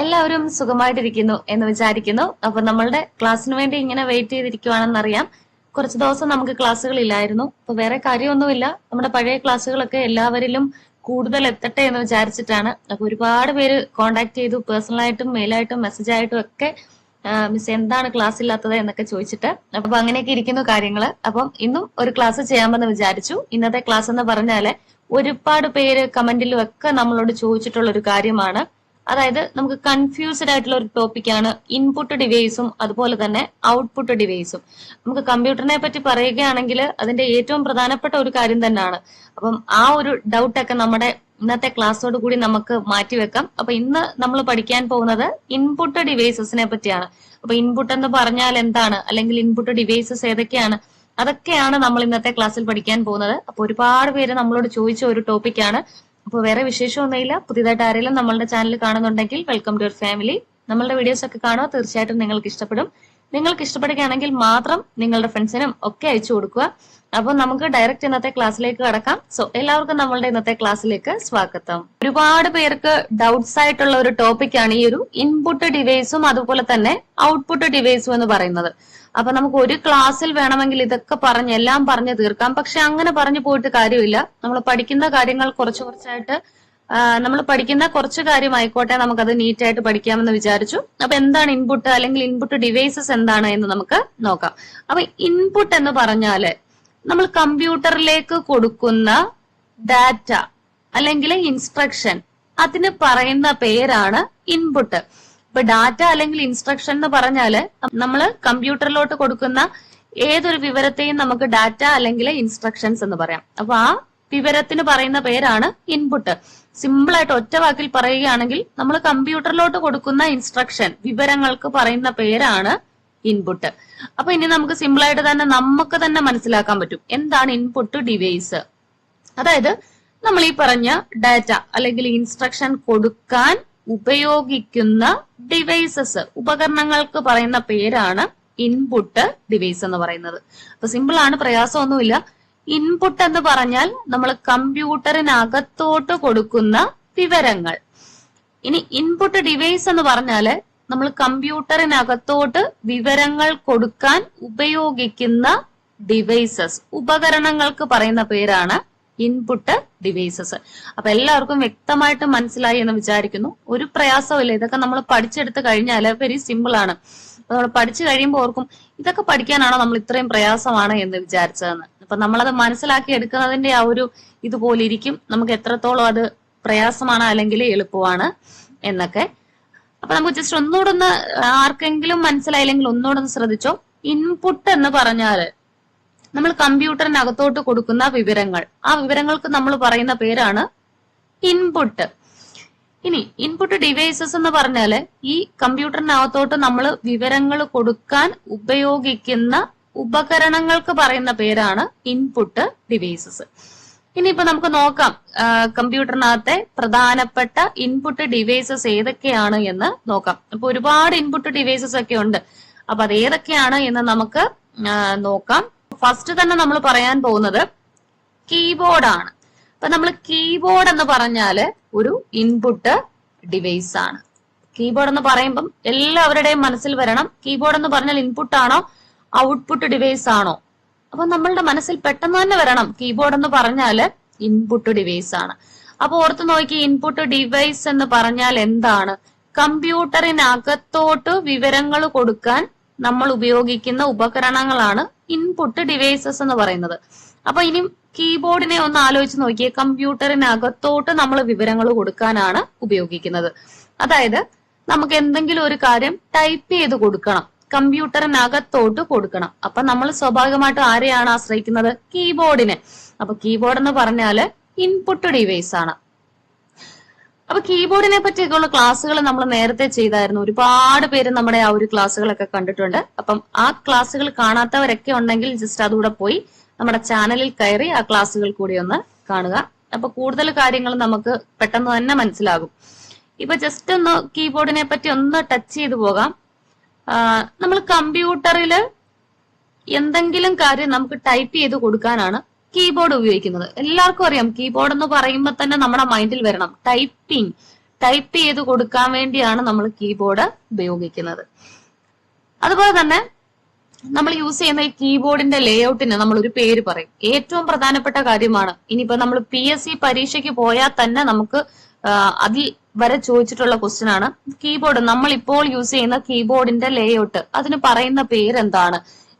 എല്ലാവരും സുഖമായിട്ടിരിക്കുന്നു എന്ന് വിചാരിക്കുന്നു. അപ്പൊ നമ്മളുടെ ക്ലാസ്സിന് വേണ്ടി ഇങ്ങനെ വെയിറ്റ് ചെയ്തിരിക്കുവാണെന്നറിയാം. കുറച്ച് ദിവസം നമുക്ക് ക്ലാസ്സുകൾ ഇല്ലായിരുന്നു. അപ്പൊ വേറെ കാര്യമൊന്നുമില്ല. നമ്മുടെ പഴയ ക്ലാസ്സുകളൊക്കെ എല്ലാവരിലും കൂടുതൽ എത്തട്ടെ എന്ന് വിചാരിച്ചിട്ടാണ്. അപ്പൊ ഒരുപാട് പേര് കോണ്ടാക്ട് ചെയ്തു. പേഴ്സണലായിട്ടും മെയിലായിട്ടും മെസ്സേജ് ആയിട്ടും ഒക്കെ മിസ് എന്താണ് ക്ലാസ് ഇല്ലാത്തത് എന്നൊക്കെ ചോദിച്ചിട്ട്. അപ്പൊ അങ്ങനെയൊക്കെ ഇരിക്കുന്നു കാര്യങ്ങൾ. അപ്പം ഇന്നും ഒരു ക്ലാസ് ചെയ്യാമെന്ന് വിചാരിച്ചു. ഇന്നത്തെ ക്ലാസ് എന്ന് പറഞ്ഞാൽ ഒരുപാട് പേര് കമന്റിലും ഒക്കെ നമ്മളോട് ചോദിച്ചിട്ടുള്ള ഒരു കാര്യമാണ്. അതായത് നമുക്ക് കൺഫ്യൂസ്ഡ് ആയിട്ടുള്ള ഒരു ടോപ്പിക്കാണ് ഇൻപുട്ട് ഡിവൈസും അതുപോലെ തന്നെ ഔട്ട്പുട്ട് ഡിവൈസും നമുക്ക് കമ്പ്യൂട്ടറിനെ പറ്റി പറയുകയാണെങ്കിൽ അതിന്റെ ഏറ്റവും പ്രധാനപ്പെട്ട ഒരു കാര്യം തന്നെയാണ്. അപ്പം ആ ഒരു ഡൗട്ടൊക്കെ നമ്മുടെ ഇന്നത്തെ ക്ലാസ്സോട് കൂടി നമുക്ക് മാറ്റിവെക്കാം അപ്പൊ ഇന്ന് നമ്മൾ പഠിക്കാൻ പോകുന്നത് ഇൻപുട്ട് ഡിവൈസസിനെ പറ്റിയാണ്. അപ്പൊ ഇൻപുട്ട് എന്ന് പറഞ്ഞാൽ എന്താണ്? അല്ലെങ്കിൽ ഇൻപുട്ട് ഡിവൈസസ് ഏതൊക്കെയാണ്? അതൊക്കെയാണ് നമ്മൾ ഇന്നത്തെ ക്ലാസ്സിൽ പഠിക്കാൻ പോകുന്നത്. അപ്പൊ ഒരുപാട് പേര് നമ്മളോട് ചോദിച്ച ഒരു ടോപ്പിക്കാണ് അപ്പോൾ വേറെ വിശേഷമൊന്നുമില്ല പുതിയതായിട്ട് ആരെങ്കിലും നമ്മളുടെ ചാനൽ കാണുന്നുണ്ടെങ്കിൽ വെൽക്കം ടു യുവർ ഫാമിലി നമ്മളുടെ വീഡിയോസ് ഒക്കെ കാണുക തീർച്ചയായിട്ടും നിങ്ങൾക്ക് ഇഷ്ടപ്പെടും. നിങ്ങൾക്ക് ഇഷ്ടപ്പെടുകയാണെങ്കിൽ മാത്രം നിങ്ങളുടെ ഫ്രണ്ട്സിനും ഒക്കെ അയച്ചു കൊടുക്കുക. അപ്പോൾ നമുക്ക് ഡയറക്റ്റ് ഇന്നത്തെ ക്ലാസ്സിലേക്ക് കടക്കാം. സോ എല്ലാവർക്കും നമ്മളുടെ ഇന്നത്തെ ക്ലാസ്സിലേക്ക് സ്വാഗതം. ഒരുപാട് പേർക്ക് ഡൗട്ട്സ് ആയിട്ടുള്ള ഒരു ടോപ്പിക്കാണ് ഈ ഒരു ഇൻപുട്ട് ഡിവൈസും അതുപോലെ തന്നെ ഔട്ട്പുട്ട് ഡിവൈസും എന്ന് പറയുന്നത്. അപ്പൊ നമുക്ക് ഒരു ക്ലാസ്സിൽ വേണമെങ്കിൽ ഇതൊക്കെ പറഞ്ഞ് എല്ലാം പറഞ്ഞു തീർക്കാം. പക്ഷെ അങ്ങനെ പറഞ്ഞു പോയിട്ട് കാര്യമില്ല. നമ്മൾ പഠിക്കുന്ന കാര്യങ്ങൾ കുറച്ച് കുറച്ചായിട്ട് നമ്മൾ പഠിക്കുന്ന കുറച്ച് കാര്യമായിക്കോട്ടെ നമുക്കത് നീറ്റ് ആയിട്ട് പഠിക്കാമെന്ന് വിചാരിച്ചു. അപ്പൊ എന്താണ് ഇൻപുട്ട് അല്ലെങ്കിൽ ഇൻപുട്ട് ഡിവൈസസ് എന്താണ് എന്ന് നമുക്ക് നോക്കാം. അപ്പൊ ഇൻപുട്ട് എന്ന് പറഞ്ഞാൽ നമ്മൾ കമ്പ്യൂട്ടറിലേക്ക് കൊടുക്കുന്ന ഡാറ്റ അല്ലെങ്കിൽ ഇൻസ്ട്രക്ഷൻ അതിന് പറയുന്ന പേരാണ് ഇൻപുട്ട് ഇപ്പൊ ഡാറ്റ അല്ലെങ്കിൽ ഇൻസ്ട്രക്ഷൻ എന്ന് പറഞ്ഞാൽ നമ്മൾ കമ്പ്യൂട്ടറിലോട്ട് കൊടുക്കുന്ന ഏതൊരു വിവരത്തെയും നമുക്ക് ഡാറ്റ അല്ലെങ്കിൽ ഇൻസ്ട്രക്ഷൻസ് എന്ന് പറയാം. അപ്പൊ ആ വിവരത്തിന് പറയുന്ന പേരാണ് ഇൻപുട്ട്. സിമ്പിൾ ആയിട്ട് ഒറ്റ വാക്കിൽ പറയുകയാണെങ്കിൽ നമ്മൾ കമ്പ്യൂട്ടറിലോട്ട് കൊടുക്കുന്ന ഇൻസ്ട്രക്ഷൻ വിവരങ്ങൾക്ക് പറയുന്ന പേരാണ് ഇൻപുട്ട്. അപ്പൊ ഇനി നമുക്ക് സിമ്പിൾ ആയിട്ട് തന്നെ നമുക്ക് തന്നെ മനസ്സിലാക്കാൻ പറ്റും. എന്താണ് ഇൻപുട്ട് ഡിവൈസ്? അതായത് നമ്മൾ ഈ പറഞ്ഞ ഡാറ്റ അല്ലെങ്കിൽ ഇൻസ്ട്രക്ഷൻ കൊടുക്കാൻ ഉപയോഗിക്കുന്ന ഡിവൈസസ് ഉപകരണങ്ങൾക്ക് പറയുന്ന പേരാണ് ഇൻപുട്ട് ഡിവൈസ് എന്ന് പറയുന്നത്. അപ്പൊ സിമ്പിൾ ആണ് പ്രയാസമൊന്നുമില്ല. ഇൻപുട്ട് എന്ന് പറഞ്ഞാൽ നമ്മൾ കമ്പ്യൂട്ടറിനകത്തോട്ട് കൊടുക്കുന്ന വിവരങ്ങൾ. ഇനി ഇൻപുട്ട് ഡിവൈസ് എന്ന് പറഞ്ഞാൽ നമ്മൾ കമ്പ്യൂട്ടറിനകത്തോട്ട് വിവരങ്ങൾ കൊടുക്കാൻ ഉപയോഗിക്കുന്ന ഡിവൈസസ് ഉപകരണങ്ങൾക്ക് പറയുന്ന പേരാണ് ഇൻപുട്ട് ഡിവൈസസ് അപ്പൊ എല്ലാവർക്കും വ്യക്തമായിട്ട് മനസ്സിലായി എന്ന് വിചാരിക്കുന്നു. ഒരു പ്രയാസമില്ല ഇതൊക്കെ നമ്മൾ പഠിച്ചെടുത്ത് കഴിഞ്ഞാൽ വെരി സിമ്പിൾ ആണ്. നമ്മൾ പഠിച്ചു കഴിയുമ്പോൾ ഓർക്കും ഇതൊക്കെ പഠിക്കാനാണോ നമ്മൾ ഇത്രയും പ്രയാസമാണ് എന്ന് വിചാരിച്ചതെന്ന്. അപ്പൊ നമ്മളത് മനസ്സിലാക്കി എടുക്കുന്നതിന്റെ ആ ഒരു ഇതുപോലെ ഇരിക്കും. നമുക്ക് എത്രത്തോളം അത് പ്രയാസമാണ് അല്ലെങ്കിൽ എളുപ്പമാണ് എന്നൊക്കെ. അപ്പൊ നമുക്ക് ജസ്റ്റ് ഒന്നുകൂടെ ഒന്ന് ആർക്കെങ്കിലും മനസ്സിലായില്ലെങ്കിൽ ഒന്നുകൂടെ ഒന്ന് ശ്രദ്ധിച്ചോ? ഇൻപുട്ട് എന്ന് പറഞ്ഞാൽ നമ്മൾ കമ്പ്യൂട്ടറിനകത്തോട്ട് കൊടുക്കുന്ന വിവരങ്ങൾ. ആ വിവരങ്ങൾക്ക് നമ്മൾ പറയുന്ന പേരാണ് ഇൻപുട്ട് ഇനി ഇൻപുട്ട് ഡിവൈസസ് എന്ന് പറഞ്ഞാൽ ഈ കമ്പ്യൂട്ടറിനകത്തോട്ട് നമ്മൾ വിവരങ്ങൾ കൊടുക്കാൻ ഉപയോഗിക്കുന്ന ഉപകരണങ്ങൾക്ക് പറയുന്ന പേരാണ് ഇൻപുട്ട് ഡിവൈസസ് ഇനിയിപ്പോ നമുക്ക് നോക്കാം കമ്പ്യൂട്ടറിനകത്തെ പ്രധാനപ്പെട്ട ഇൻപുട്ട് ഡിവൈസസ് ഏതൊക്കെയാണ് എന്ന് നോക്കാം. അപ്പൊ ഒരുപാട് ഇൻപുട്ട് ഡിവൈസസ് ഒക്കെ ഉണ്ട്. അപ്പൊ അത് ഏതൊക്കെയാണ് എന്ന് നമുക്ക് നോക്കാം. ഫസ്റ്റ് തന്നെ നമ്മൾ പറയാൻ പോകുന്നത് കീബോർഡാണ് അപ്പൊ നമ്മൾ കീബോർഡ് എന്ന് പറഞ്ഞാൽ ഒരു ഇൻപുട്ട് ഡിവൈസ് ആണ്. കീബോർഡ് എന്ന് പറയുമ്പം എല്ലാവരുടെയും മനസ്സിൽ വരണം. കീബോർഡ് എന്ന് പറഞ്ഞാൽ ഇൻപുട്ട് ആണോ ഔട്ട്പുട്ട് ഡിവൈസ് ആണോ? അപ്പൊ നമ്മളുടെ മനസ്സിൽ പെട്ടെന്ന് തന്നെ വരണം. കീബോർഡ് എന്ന് പറഞ്ഞാൽ ഇൻപുട്ട് ഡിവൈസ് ആണ്. അപ്പൊ ഓർത്ത് നോക്കി ഇൻപുട്ട് ഡിവൈസ് എന്ന് പറഞ്ഞാൽ എന്താണ്? കമ്പ്യൂട്ടറിനകത്തോട്ട് വിവരങ്ങൾ കൊടുക്കാൻ നമ്മൾ ഉപയോഗിക്കുന്ന ഉപകരണങ്ങളാണ് ഇൻപുട്ട് ഡിവൈസസ് എന്ന് പറയുന്നത്. അപ്പൊ ഇനി കീബോർഡിനെ ഒന്ന് ആലോചിച്ച് നോക്കിയേ കമ്പ്യൂട്ടറിനകത്തോട്ട് നമ്മൾ വിവരങ്ങൾ കൊടുക്കാനാണ് ഉപയോഗിക്കുന്നത്. അതായത് നമുക്ക് എന്തെങ്കിലും ഒരു കാര്യം ടൈപ്പ് ചെയ്ത് കൊടുക്കണം കമ്പ്യൂട്ടറിനകത്തോട്ട് കൊടുക്കണം. അപ്പൊ നമ്മൾ സ്വാഭാവികമായിട്ടും ആരെയാണ് ആശ്രയിക്കുന്നത്? കീബോർഡിനെ അപ്പൊ കീബോർഡ് എന്ന് പറഞ്ഞാൽ ഇൻപുട്ട് ഡിവൈസ് ആണ്. അപ്പൊ കീബോർഡിനെ പറ്റിയൊക്കെയുള്ള ക്ലാസ്സുകൾ നമ്മൾ നേരത്തെ ചെയ്തായിരുന്നു. ഒരുപാട് പേര് നമ്മുടെ ആ ഒരു ക്ലാസ്സുകളൊക്കെ കണ്ടിട്ടുണ്ട്. അപ്പം ആ ക്ലാസ്സുകൾ കാണാത്തവരൊക്കെ ഉണ്ടെങ്കിൽ ജസ്റ്റ് അതുകൂടെ പോയി നമ്മുടെ ചാനലിൽ കയറി ആ ക്ലാസ്സുകൾ കൂടി ഒന്ന് കാണുക. അപ്പൊ കൂടുതൽ കാര്യങ്ങൾ നമുക്ക് പെട്ടെന്ന് തന്നെ മനസ്സിലാകും. ഇപ്പൊ ജസ്റ്റ് ഒന്ന് കീബോർഡിനെ പറ്റി ഒന്ന് ടച്ച് ചെയ്തു പോകാം. നമ്മൾ കമ്പ്യൂട്ടറിൽ എന്തെങ്കിലും കാര്യം നമുക്ക് ടൈപ്പ് ചെയ്ത് കൊടുക്കാനാണ് കീബോർഡ് ഉപയോഗിക്കുന്നത്. എല്ലാവർക്കും അറിയാം കീബോർഡ് എന്ന് പറയുമ്പോൾ തന്നെ നമ്മുടെ മൈൻഡിൽ വരണം. ടൈപ്പിംഗ് ടൈപ്പ് ചെയ്ത് കൊടുക്കാൻ വേണ്ടിയാണ് നമ്മൾ കീബോർഡ് ഉപയോഗിക്കുന്നത്. അതുപോലെ തന്നെ നമ്മൾ യൂസ് ചെയ്യുന്ന ഈ കീബോർഡിന്റെ ലേഔട്ടിന് നമ്മൾ ഒരു പേര് പറയും. ഏറ്റവും പ്രധാനപ്പെട്ട കാര്യമാണ് ഇനിയിപ്പോ നമ്മൾ പി എസ് സി പരീക്ഷയ്ക്ക് പോയാൽ തന്നെ നമുക്ക് അതിൽ വരെ ചോദിച്ചിട്ടുള്ള ക്വസ്റ്റ്യൻ ആണ്. കീബോർഡ് നമ്മൾ ഇപ്പോൾ യൂസ് ചെയ്യുന്ന കീബോർഡിന്റെ ലേഔട്ട് അതിന് പറയുന്ന പേരെന്താണ്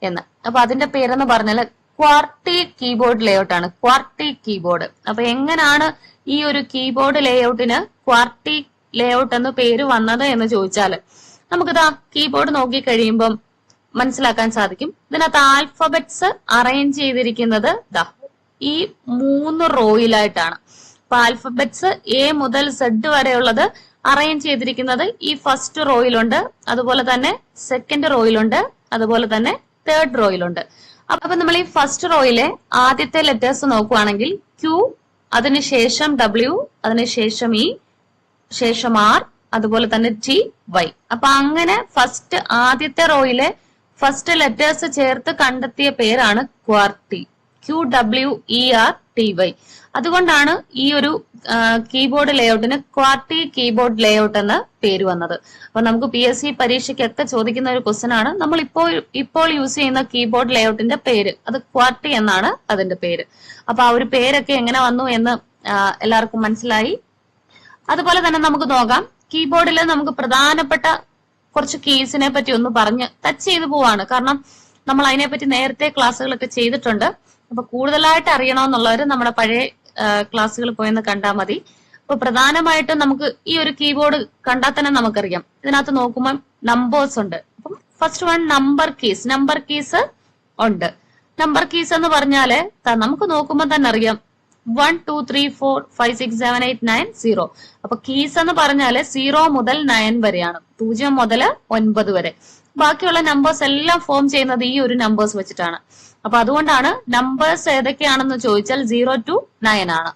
എന്ന്. അപ്പൊ അതിന്റെ പേരെന്ന് പറഞ്ഞാൽ ക്വാർട്ടി കീബോർഡ് ലേഔട്ട് ആണ്. QWERTY keyboard. അപ്പൊ എങ്ങനാണ് ഈ ഒരു കീബോർഡ് ലേഔട്ടിന് ക്വാർട്ടി ലേഔട്ട് എന്ന് പേര് വന്നത് എന്ന് ചോദിച്ചാൽ നമുക്കിതാ കീബോർഡ് നോക്കി കഴിയുമ്പം മനസ്സിലാക്കാൻ സാധിക്കും. ഇതിനകത്ത് ആൽഫബറ്റ്സ് അറേഞ്ച് ചെയ്തിരിക്കുന്നത് ദാ ഈ മൂന്ന് റോയിലായിട്ടാണ്. അപ്പൊ ആൽഫബറ്റ്സ് എ മുതൽ സെഡ് വരെയുള്ളത് അറേഞ്ച് ചെയ്തിരിക്കുന്നത് ഈ ഫസ്റ്റ് റോയിലുണ്ട് അതുപോലെ തന്നെ സെക്കൻഡ് റോയിലുണ്ട് അതുപോലെ തന്നെ തേർഡ് റോയിലുണ്ട് അപ്പൊ നമ്മൾ ഈ ഫസ്റ്റ് റോയിലെ ആദ്യത്തെ ലെറ്റേഴ്സ് നോക്കുവാണെങ്കിൽ ക്യു അതിനുശേഷം ഡബ്ല്യു അതിനുശേഷം ഇ ശേഷം ആർ അതുപോലെ തന്നെ ടി വൈ അപ്പൊ അങ്ങനെ ഫസ്റ്റ് ആദ്യത്തെ റോയിലെ ഫസ്റ്റ് ലെറ്റേഴ്സ് ചേർത്ത് കണ്ടെത്തിയ പേരാണ് QWERTY. Q W E R T Y അതുകൊണ്ടാണ് ഈ ഒരു കീബോർഡ് ലേഔട്ടിന് ക്വാർട്ടി കീബോർഡ് ലേഔട്ട് എന്ന പേര് വന്നത്. അപ്പൊ നമുക്ക് പി എസ് സി പരീക്ഷയ്ക്കൊക്കെ ചോദിക്കുന്ന ഒരു ക്വസ്റ്റൻ ആണ്. നമ്മൾ ഇപ്പോൾ ഇപ്പോൾ യൂസ് ചെയ്യുന്ന കീബോർഡ് ലേഔട്ടിന്റെ പേര്. അത് ക്വാർട്ടി എന്നാണ് അതിന്റെ പേര്. അപ്പൊ ആ ഒരു പേരൊക്കെ എങ്ങനെ വന്നു എന്ന് എല്ലാവർക്കും മനസ്സിലായി. അതുപോലെ തന്നെ നമുക്ക് നോക്കാം. കീബോർഡിൽ നമുക്ക് പ്രധാനപ്പെട്ട കുറച്ച് കീസിനെ പറ്റി ഒന്ന് പറഞ്ഞ് ടച്ച് ചെയ്തു പോവാണ്. കാരണം നമ്മൾ അതിനെപ്പറ്റി നേരത്തെ ക്ലാസ്സുകളൊക്കെ ചെയ്തിട്ടുണ്ട്. അപ്പൊ കൂടുതലായിട്ട് അറിയണമെന്നുള്ളവർ നമ്മുടെ പഴയ ക്ലാസ്സുകൾ പോയെന്ന് കണ്ടാൽ മതി. അപ്പൊ പ്രധാനമായിട്ടും നമുക്ക് ഈ ഒരു കീബോർഡ് കണ്ടാൽ തന്നെ നമുക്കറിയാം. ഇതിനകത്ത് നോക്കുമ്പോൾ നമ്പേഴ്സ് ഉണ്ട്. അപ്പം first one number keys number keys ഉണ്ട്. നമ്പർ കീസ് എന്ന് പറഞ്ഞാൽ നമുക്ക് നോക്കുമ്പോൾ തന്നെ അറിയാം. One two three four five six seven eight nine zero അപ്പൊ കീസ് എന്ന് പറഞ്ഞാൽ സീറോ മുതൽ നയൻ വരെയാണ്. പൂജ്യം മുതൽ ഒൻപത് വരെ. ബാക്കിയുള്ള നമ്പേഴ്സ് എല്ലാം ഫോം ചെയ്യുന്നത് ഈ ഒരു നമ്പേഴ്സ് വെച്ചിട്ടാണ്. അപ്പൊ അതുകൊണ്ടാണ് നമ്പേഴ്സ് ഏതൊക്കെയാണെന്ന് ചോദിച്ചാൽ സീറോ ടു നയൻ ആണ്.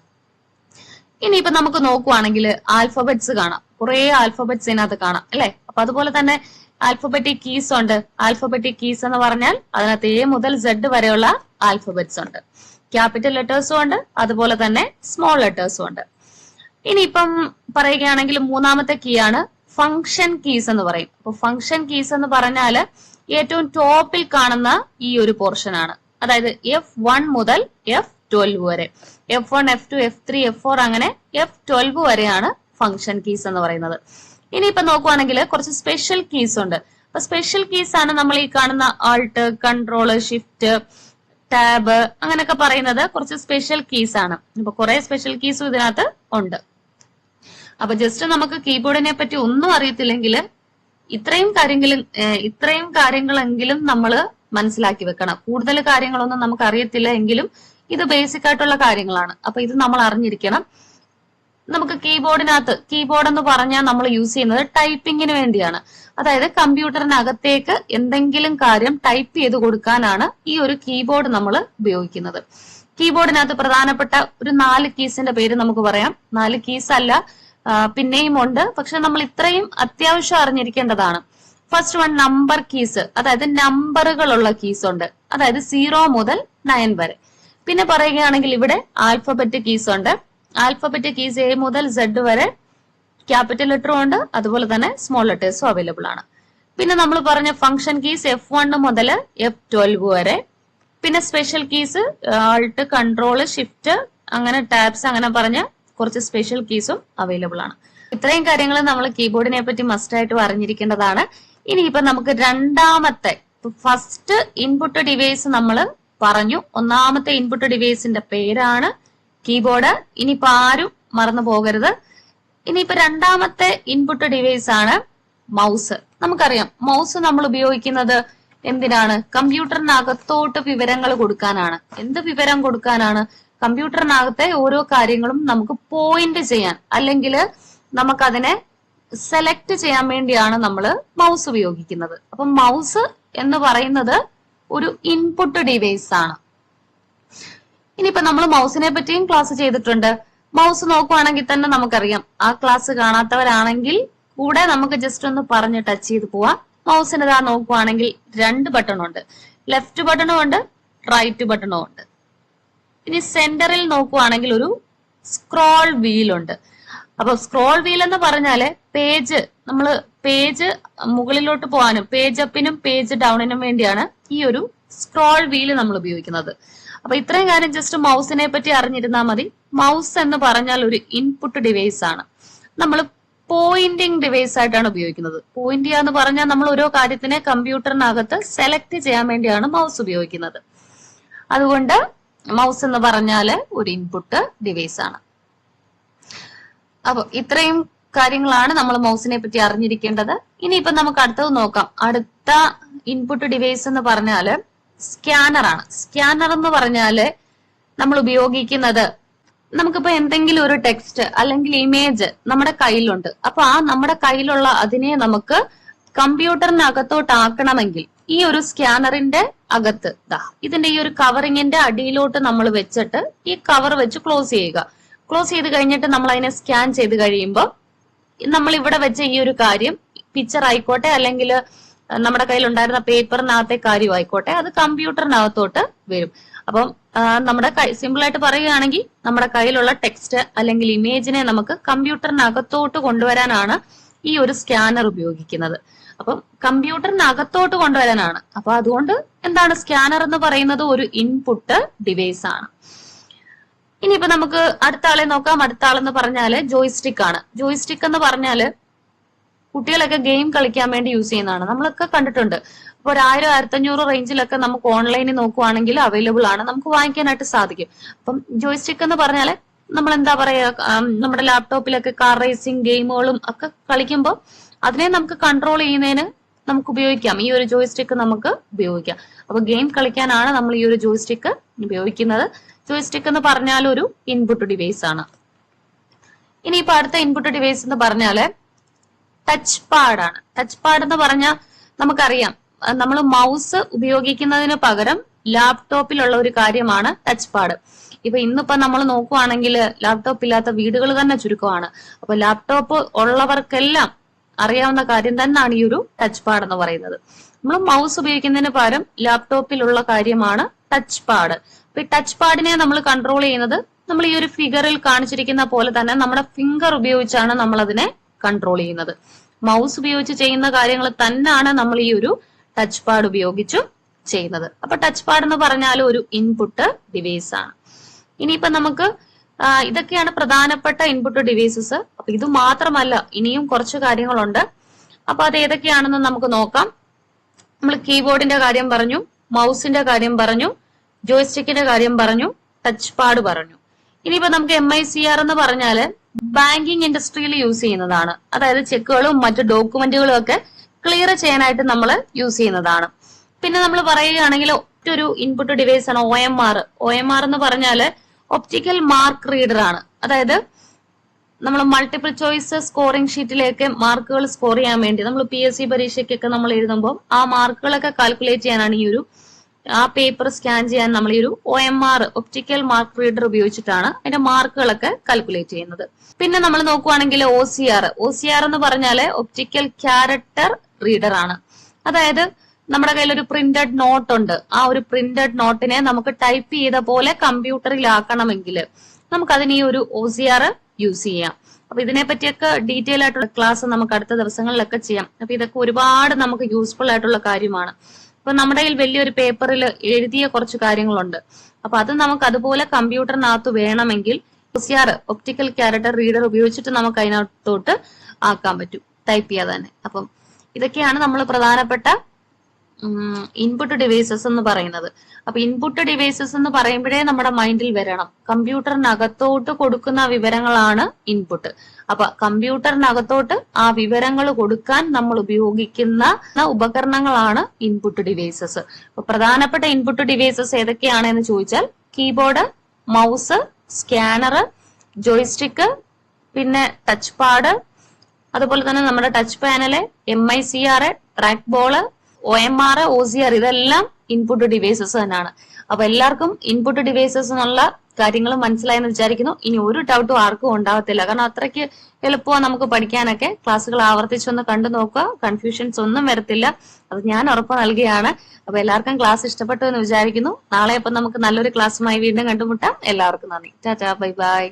ഇനിയിപ്പോ നമുക്ക് നോക്കുവാണെങ്കിൽ ആൽഫബറ്റ്സ് കാണാം. കുറെ ആൽഫബറ്റ്സ് ഇതിനകത്ത് കാണാം അല്ലെ? അപ്പൊ അതുപോലെ തന്നെ ആൽഫബറ്റിക് കീസ് ഉണ്ട്. ആൽഫബറ്റിക് കീസ് എന്ന് പറഞ്ഞാൽ അതിനകത്ത് എ മുതൽ സെഡ് വരെയുള്ള ആൽഫബറ്റ്സ് ഉണ്ട്. ക്യാപിറ്റൽ ലെറ്റേഴ്സും ഉണ്ട്. അതുപോലെ തന്നെ സ്മോൾ ലെറ്റേഴ്സും ഉണ്ട്. ഇനിയിപ്പം പറയുകയാണെങ്കിൽ മൂന്നാമത്തെ കീ ആണ് ഫംഗ്ഷൻ കീസ് എന്ന് പറയും. അപ്പൊ ഫംഗ്ഷൻ കീസ് എന്ന് പറഞ്ഞാൽ ഏറ്റവും ടോപ്പിൽ കാണുന്ന ഈ ഒരു പോർഷൻ ആണ്. അതായത് എഫ് വൺ മുതൽ എഫ് ട്വൽവ് വരെ. F one F two F three F four അങ്ങനെ എഫ് ട്വൽവ് വരെയാണ് ഫംഗ്ഷൻ കീസ് എന്ന് പറയുന്നത്. ഇനിയിപ്പോ നോക്കുവാണെങ്കിൽ കുറച്ച് സ്പെഷ്യൽ കീസ് ഉണ്ട്. അപ്പൊ സ്പെഷ്യൽ കീസ് ആണ് നമ്മൾ ഈ കാണുന്ന ആൾട്ട് കൺട്രോൾ ഷിഫ്റ്റ് ടാബ് അങ്ങനെയൊക്കെ പറയുന്നത് കുറച്ച് സ്പെഷ്യൽ കീസ് ആണ്. അപ്പൊ കുറെ സ്പെഷ്യൽ കീസും ഇതിനകത്ത് ഉണ്ട്. അപ്പൊ ജസ്റ്റ് നമുക്ക് കീബോർഡിനെ പറ്റി ഒന്നും അറിയത്തില്ലെങ്കിൽ ഇത്രയും കാര്യങ്ങളും ഇത്രയും കാര്യങ്ങളെങ്കിലും നമ്മൾ മനസ്സിലാക്കി വെക്കണം. കൂടുതൽ കാര്യങ്ങളൊന്നും നമുക്ക് അറിയത്തില്ല എങ്കിലും ഇത് ബേസിക് ആയിട്ടുള്ള കാര്യങ്ങളാണ്. അപ്പൊ ഇത് നമ്മൾ അറിഞ്ഞിരിക്കണം. നമുക്ക് കീബോർഡിനകത്ത് കീബോർഡ് എന്ന് പറഞ്ഞാൽ നമ്മൾ യൂസ് ചെയ്യുന്നത് ടൈപ്പിങ്ങിന് വേണ്ടിയാണ്. അതായത് കമ്പ്യൂട്ടറിനകത്തേക്ക് എന്തെങ്കിലും കാര്യം ടൈപ്പ് ചെയ്ത് കൊടുക്കാനാണ് ഈ ഒരു കീബോർഡ് നമ്മൾ ഉപയോഗിക്കുന്നത്. കീബോർഡിനകത്ത് പ്രധാനപ്പെട്ട ഒരു നാല് കീസിന്റെ പേര് നമുക്ക് പറയാം. നാല് കീസ് അല്ല പിന്നെയും ഉണ്ട്. പക്ഷെ നമ്മൾ ഇത്രയും അത്യാവശ്യം അറിഞ്ഞിരിക്കേണ്ടതാണ്. ഫസ്റ്റ് വൺ നമ്പർ കീസ് അതായത് നമ്പറുകളുള്ള കീസ് ഉണ്ട്. അതായത് സീറോ മുതൽ നയൻ വരെ. പിന്നെ പറയുകയാണെങ്കിൽ ഇവിടെ ആൽഫബറ്റ് കീസ് ഉണ്ട്. ആൽഫബറ്റ് കീസ് എ മുതൽ സെഡ് വരെ ക്യാപിറ്റൽ ലെറ്ററും ഉണ്ട്. അതുപോലെ തന്നെ സ്മോൾ ലെറ്റേഴ്സും അവൈലബിൾ ആണ്. പിന്നെ നമ്മൾ പറഞ്ഞ ഫംഗ്ഷൻ കീസ് എഫ് വൺ മുതൽ എഫ് ട്വൽവ് വരെ. പിന്നെ special keys alt control shift അങ്ങനെ ടാബ്സ് അങ്ങനെ പറഞ്ഞ കുറച്ച് സ്പെഷ്യൽ കീസും അവൈലബിൾ ആണ്. ഇത്രയും കാര്യങ്ങൾ നമ്മൾ കീബോർഡിനെ പറ്റി മസ്റ്റ് ആയിട്ട് അറിഞ്ഞിരിക്കേണ്ടതാണ്. ഇനിയിപ്പോ നമുക്ക് രണ്ടാമത്തെ ഫസ്റ്റ് ഇൻപുട്ട് ഡിവൈസ് നമ്മൾ പറഞ്ഞു. ഒന്നാമത്തെ ഇൻപുട്ട് ഡിവൈസിന്റെ പേരാണ് കീബോർഡ്. ഇനിയിപ്പോ ആരും മറന്നു പോകരുത്. ഇനിയിപ്പോ രണ്ടാമത്തെ ഇൻപുട്ട് ഡിവൈസ് ആണ് മൗസ് നമുക്കറിയാം മൗസ് നമ്മൾ ഉപയോഗിക്കുന്നത് എന്തിനാണ്? കമ്പ്യൂട്ടറിനകത്തോട്ട് വിവരങ്ങൾ കൊടുക്കാനാണ്. എന്ത് വിവരം കൊടുക്കാനാണ്? കമ്പ്യൂട്ടറിനകത്തെ ഓരോ കാര്യങ്ങളും നമുക്ക് പോയിന്റ് ചെയ്യാൻ അല്ലെങ്കിൽ നമുക്കതിനെ സെലക്ട് ചെയ്യാൻ വേണ്ടിയാണ് നമ്മൾ മൗസ് ഉപയോഗിക്കുന്നത്. അപ്പൊ മൗസ് എന്ന് പറയുന്നത് ഒരു ഇൻപുട്ട് ഡിവൈസ് ആണ്. ഇനിയിപ്പോ നമ്മൾ മൗസിനെ പറ്റിയും ക്ലാസ് ചെയ്തിട്ടുണ്ട്. മൗസ് നോക്കുവാണെങ്കിൽ തന്നെ നമുക്കറിയാം. ആ ക്ലാസ് കാണാത്തവരാണെങ്കിൽ കൂടെ നമുക്ക് ജസ്റ്റ് ഒന്ന് പറഞ്ഞ് ടച്ച് ചെയ്ത് പോവാം. മൗസിന് ഇതാ നോക്കുവാണെങ്കിൽ രണ്ട് ബട്ടണും ഉണ്ട്. ലെഫ്റ്റ് ബട്ടണും ഉണ്ട് റൈറ്റ് ബട്ടണും ഉണ്ട്. ഇനി സെന്ററിൽ നോക്കുവാണെങ്കിൽ ഒരു സ്ക്രോൾ വീൽ ഉണ്ട്. അപ്പൊ സ്ക്രോൾ വീൽ എന്ന് പറഞ്ഞാൽ പേജ് നമ്മൾ പേജ് മുകളിലോട്ട് പോകാനും പേജ് അപ്പിനും പേജ് ഡൗണിനും വേണ്ടിയാണ് ഈ ഒരു സ്ക്രോൾ വീൽ നമ്മൾ ഉപയോഗിക്കുന്നത്. അപ്പൊ ഇത്രയും കാര്യം ജസ്റ്റ് മൗസിനെ പറ്റി അറിഞ്ഞിരുന്നാൽ മതി. മൗസ് എന്ന് പറഞ്ഞാൽ ഒരു ഇൻപുട്ട് ഡിവൈസ് ആണ്. നമ്മൾ പോയിന്റിംഗ് ഡിവൈസ് ആയിട്ടാണ് ഉപയോഗിക്കുന്നത്. പോയിന്റ് ചെയ്യുക എന്ന് പറഞ്ഞാൽ നമ്മൾ ഓരോ കാര്യത്തിനെ കമ്പ്യൂട്ടറിനകത്ത് സെലക്ട് ചെയ്യാൻ വേണ്ടിയാണ് മൗസ് ഉപയോഗിക്കുന്നത്. അതുകൊണ്ട് മൗസ് എന്ന് പറഞ്ഞാൽ ഒരു ഇൻപുട്ട് ഡിവൈസ് ആണ്. അപ്പൊ ഇത്രയും കാര്യങ്ങളാണ് നമ്മൾ മൗസിനെ പറ്റി അറിഞ്ഞിരിക്കേണ്ടത്. ഇനിയിപ്പം നമുക്ക് അടുത്തത് നോക്കാം. അടുത്ത ഇൻപുട്ട് ഡിവൈസ് എന്ന് പറഞ്ഞാൽ സ്കാനർ ആണ് സ്കാനർ എന്ന് പറഞ്ഞാൽ നമ്മൾ ഉപയോഗിക്കുന്നത് നമുക്കിപ്പോ എന്തെങ്കിലും ഒരു ടെക്സ്റ്റ് അല്ലെങ്കിൽ ഇമേജ് നമ്മുടെ കയ്യിലുണ്ട്. അപ്പൊ ആ നമ്മുടെ കയ്യിലുള്ള അതിനെ നമുക്ക് കമ്പ്യൂട്ടറിനകത്തോട്ട് ആക്കണമെങ്കിൽ ഈ ഒരു സ്കാനറിന്റെ അകത്ത് ദാ ഇതിന്റെ ഈ ഒരു കവറിങ്ങിന്റെ അടിയിലോട്ട് നമ്മൾ വെച്ചിട്ട് ഈ കവർ വെച്ച് ക്ലോസ് ചെയ്യുക. ക്ലോസ് ചെയ്ത് കഴിഞ്ഞിട്ട് നമ്മൾ അതിനെ സ്കാൻ ചെയ്ത് കഴിയുമ്പോൾ നമ്മൾ ഇവിടെ വെച്ച ഈ ഒരു കാര്യം പിക്ചർ ആയിക്കോട്ടെ അല്ലെങ്കിൽ നമ്മുടെ കയ്യിൽ ഉണ്ടായിരുന്ന പേപ്പറിനകത്തെ കാര്യം ആയിക്കോട്ടെ അത് കമ്പ്യൂട്ടറിനകത്തോട്ട് വരും. അപ്പം നമ്മുടെ സിമ്പിൾ ആയിട്ട് പറയുകയാണെങ്കിൽ നമ്മുടെ കയ്യിലുള്ള ടെക്സ്റ്റ് അല്ലെങ്കിൽ ഇമേജിനെ നമുക്ക് കമ്പ്യൂട്ടറിനകത്തോട്ട് കൊണ്ടുവരാനാണ് ഈ ഒരു സ്കാനർ ഉപയോഗിക്കുന്നത്. അപ്പം കമ്പ്യൂട്ടറിനകത്തോട്ട് കൊണ്ടുവരാനാണ്. അപ്പൊ അതുകൊണ്ട് എന്താണ് സ്കാനർ എന്ന് പറയുന്നത് ഒരു ഇൻപുട്ട് ഡിവൈസ് ആണ്. ഇനിയിപ്പോ നമുക്ക് അടുത്ത ആളെ നോക്കാം. അടുത്ത ആളെന്ന് പറഞ്ഞാൽ ജോയിസ്റ്റിക് ആണ്. ജോയിസ്റ്റിക് എന്ന് പറഞ്ഞാൽ കുട്ടികളൊക്കെ ഗെയിം കളിക്കാൻ വേണ്ടി യൂസ് ചെയ്യുന്നതാണ്. നമ്മളൊക്കെ കണ്ടിട്ടുണ്ട്. അപ്പൊ ഒരു ആയിരം ആയിരത്തഞ്ഞൂറ് റേഞ്ചിലൊക്കെ നമുക്ക് ഓൺലൈനിൽ നോക്കുവാണെങ്കിൽ അവൈലബിൾ ആണ്. നമുക്ക് വാങ്ങിക്കാനായിട്ട് സാധിക്കും. അപ്പം ജോയിസ്റ്റിക് എന്ന് പറഞ്ഞാൽ നമ്മൾ എന്താ പറയാ ആം, നമ്മുടെ ലാപ്ടോപ്പിലൊക്കെ കാർ റേസിംഗ് ഗെയിമുകളും ഒക്കെ കളിക്കുമ്പോൾ അതിനെ നമുക്ക് കൺട്രോൾ ചെയ്യുന്നതിന് നമുക്ക് ഉപയോഗിക്കാം. ഈ ഒരു ജോയിസ്റ്റിക്ക് നമുക്ക് ഉപയോഗിക്കാം. അപ്പൊ ഗെയിം കളിക്കാനാണ് നമ്മൾ ഈ ഒരു ജോയിസ്റ്റിക്ക് ഉപയോഗിക്കുന്നത്. ജോയിസ്റ്റിക് എന്ന് പറഞ്ഞാൽ ഒരു ഇൻപുട്ട് ഡിവൈസ് ആണ്. ഇനി ഇനിയിപ്പോ അടുത്ത ഇൻപുട്ട് ഡിവൈസ് എന്ന് പറഞ്ഞാൽ ടച്ച് പാഡാണ് ടച്ച് പാഡ് എന്ന് പറഞ്ഞാൽ നമുക്കറിയാം. നമ്മൾ മൗസ് ഉപയോഗിക്കുന്നതിന് പകരം ലാപ്ടോപ്പിലുള്ള ഒരു കാര്യമാണ് ടച്ച് പാഡ് ഇപ്പൊ ഇന്നിപ്പോ നമ്മൾ നോക്കുവാണെങ്കിൽ ലാപ്ടോപ്പ് ഇല്ലാത്ത വീടുകൾ തന്നെ ചുരുക്കമാണ്. അപ്പൊ ലാപ്ടോപ്പ് ഉള്ളവർക്കെല്ലാം അറിയാവുന്ന കാര്യം തന്നെയാണ് ഈ ഒരു ടച്ച് പാഡ് എന്ന് പറയുന്നത്. നമ്മൾ മൗസ് ഉപയോഗിക്കുന്നതിന് പകരം ലാപ്ടോപ്പിലുള്ള കാര്യമാണ് ടച്ച് പാഡ് അപ്പൊ ഈ ടച്ച് പാഡിനെ നമ്മൾ കൺട്രോൾ ചെയ്യുന്നത് നമ്മൾ ഈ ഒരു ഫിഗറിൽ കാണിച്ചിരിക്കുന്ന പോലെ തന്നെ നമ്മുടെ ഫിംഗർ ഉപയോഗിച്ചാണ് നമ്മൾ അതിനെ കൺട്രോൾ ചെയ്യുന്നത്. മൗസ് ഉപയോഗിച്ച് ചെയ്യുന്ന കാര്യങ്ങൾ തന്നെയാണ് നമ്മൾ ഈ ഒരു ടച്ച് പാഡ് ഉപയോഗിച്ചു ചെയ്യുന്നത്. അപ്പൊ ടച്ച് പാഡ് എന്ന് പറഞ്ഞാൽ ഒരു ഇൻപുട്ട് ഡിവൈസ് ആണ്. ഇനിയിപ്പോ നമുക്ക് ഇതൊക്കെയാണ് പ്രധാനപ്പെട്ട ഇൻപുട്ട് ഡിവൈസസ് അപ്പൊ ഇത് മാത്രമല്ല ഇനിയും കുറച്ച് കാര്യങ്ങളുണ്ട്. അപ്പൊ അത് ഏതൊക്കെയാണെന്ന് നമുക്ക് നോക്കാം. നമ്മൾ കീബോർഡിന്റെ കാര്യം പറഞ്ഞു മൗസിന്റെ കാര്യം പറഞ്ഞു ജോയിസ്റ്റിക്കിന്റെ കാര്യം പറഞ്ഞു ടച്ച് പാഡ് പറഞ്ഞു. ഇനിയിപ്പോ നമുക്ക് എം ഐ സി ആർ എന്ന് പറഞ്ഞാൽ ബാങ്കിങ് ഇൻഡസ്ട്രിയിൽ യൂസ് ചെയ്യുന്നതാണ്. അതായത് ചെക്കുകളും മറ്റു ഡോക്യുമെന്റുകളും ഒക്കെ ക്ലിയർ ചെയ്യാനായിട്ട് നമ്മൾ യൂസ് ചെയ്യുന്നതാണ്. പിന്നെ നമ്മൾ പറയുകയാണെങ്കിൽ ഒറ്റൊരു ഇൻപുട്ട് ഡിവൈസ് ആണ് O M R. O M R എന്ന് പറഞ്ഞാൽ ഒപ്റ്റിക്കൽ മാർക്ക് റീഡർ ആണ്. അതായത് നമ്മൾ മൾട്ടിപ്പിൾ ചോയ്സ് സ്കോറിംഗ് ഷീറ്റിലേക്ക് മാർക്കുകൾ സ്കോർ ചെയ്യാൻ വേണ്ടി നമ്മൾ പി എസ് സി പരീക്ഷയ്ക്കൊക്കെ നമ്മൾ എഴുതുമ്പോൾ ആ മാർക്കുകളൊക്കെ കാൽക്കുലേറ്റ് ചെയ്യാനാണ് ഈ ഒരു ആ പേപ്പർ സ്കാൻ ചെയ്യാൻ നമ്മൾ ഈ ഒരു O M R optical mark reader ഉപയോഗിച്ചിട്ടാണ് അതിന്റെ മാർക്കുകളൊക്കെ കാൽക്കുലേറ്റ് ചെയ്യുന്നത്. പിന്നെ നമ്മൾ നോക്കുവാണെങ്കിൽ O C R O C R എന്ന് പറഞ്ഞാൽ ഒപ്റ്റിക്കൽ ക്യാരക്ടർ റീഡർ ആണ്. അതായത് നമ്മുടെ കയ്യിൽ ഒരു പ്രിന്റഡ് നോട്ട് ഉണ്ട്. ആ ഒരു പ്രിന്റഡ് നോട്ടിനെ നമുക്ക് ടൈപ്പ് ചെയ്ത പോലെ കമ്പ്യൂട്ടറിൽ ആക്കണമെങ്കിൽ നമുക്ക് അതിന് ഈ ഒരു ഒ സി ആർ യൂസ് ചെയ്യാം. അപ്പൊ ഇതിനെ പറ്റിയൊക്കെ ഡീറ്റെയിൽ ആയിട്ടുള്ള ക്ലാസ് നമുക്ക് അടുത്ത ദിവസങ്ങളിലൊക്കെ ചെയ്യാം. അപ്പൊ ഇതൊക്കെ ഒരുപാട് നമുക്ക് യൂസ്ഫുൾ ആയിട്ടുള്ള കാര്യമാണ്. അപ്പൊ നമ്മുടെ കയ്യിൽ വലിയൊരു പേപ്പറിൽ എഴുതിയ കുറച്ച് കാര്യങ്ങളുണ്ട്. അപ്പൊ അത് നമുക്ക് അതുപോലെ കമ്പ്യൂട്ടറിനകത്ത് വേണമെങ്കിൽ ഒസിയാർ ഒപ്റ്റിക്കൽ ക്യാരക്ടർ റീഡർ ഉപയോഗിച്ചിട്ട് നമുക്ക് അതിനകത്തോട്ട് ആക്കാൻ പറ്റും. ടൈപ്പ് ചെയ്യാതെ തന്നെ. അപ്പം ഇതൊക്കെയാണ് നമ്മൾ പ്രധാനപ്പെട്ട ഇൻപുട്ട് ഡിവൈസസ് എന്ന് പറയുന്നത്. അപ്പൊ ഇൻപുട്ട് ഡിവൈസസ് എന്ന് പറയുമ്പോഴേ നമ്മുടെ മൈൻഡിൽ വരണം. കമ്പ്യൂട്ടറിനകത്തോട്ട് കൊടുക്കുന്ന വിവരങ്ങളാണ് ഇൻപുട്ട് അപ്പൊ കമ്പ്യൂട്ടറിനകത്തോട്ട് ആ വിവരങ്ങൾ കൊടുക്കാൻ നമ്മൾ ഉപയോഗിക്കുന്ന ഉപകരണങ്ങളാണ് ഇൻപുട്ട് ഡിവൈസസ് പ്രധാനപ്പെട്ട ഇൻപുട്ട് ഡിവൈസസ് ഏതൊക്കെയാണെന്ന് ചോദിച്ചാൽ കീബോർഡ് മൗസ് സ്കാനർ ജോയ്സ്റ്റിക്ക് പിന്നെ ടച്ച് പാഡ് അതുപോലെ തന്നെ നമ്മുടെ touch panel M I C R track ball O M R O C R ഇതെല്ലാം ഇൻപുട്ട് ഡിവൈസസ് തന്നെയാണ്. അപ്പൊ എല്ലാവർക്കും ഇൻപുട്ട് ഡിവൈസസ് എന്നുള്ള കാര്യങ്ങൾ മനസ്സിലായെന്ന് വിചാരിക്കുന്നു. ഇനി ഒരു ഡൗട്ടും ആർക്കും ഉണ്ടാവത്തില്ല കാരണം അത്രയ്ക്ക് എളുപ്പമാണ് നമുക്ക് പഠിക്കാനൊക്കെ. ക്ലാസ്സുകൾ ആവർത്തിച്ചൊന്ന് കണ്ടു നോക്കുക. കൺഫ്യൂഷൻസ് ഒന്നും വരത്തില്ല. അത് ഞാൻ ഉറപ്പ് നൽകുകയാണ്. അപ്പൊ എല്ലാവർക്കും ക്ലാസ് ഇഷ്ടപ്പെട്ടു എന്ന് വിചാരിക്കുന്നു. നാളെ അപ്പം നമുക്ക് നല്ലൊരു ക്ലാസ്സുമായി വീണ്ടും കണ്ടുമുട്ടാം. എല്ലാവർക്കും നന്ദി. Tata bye bye.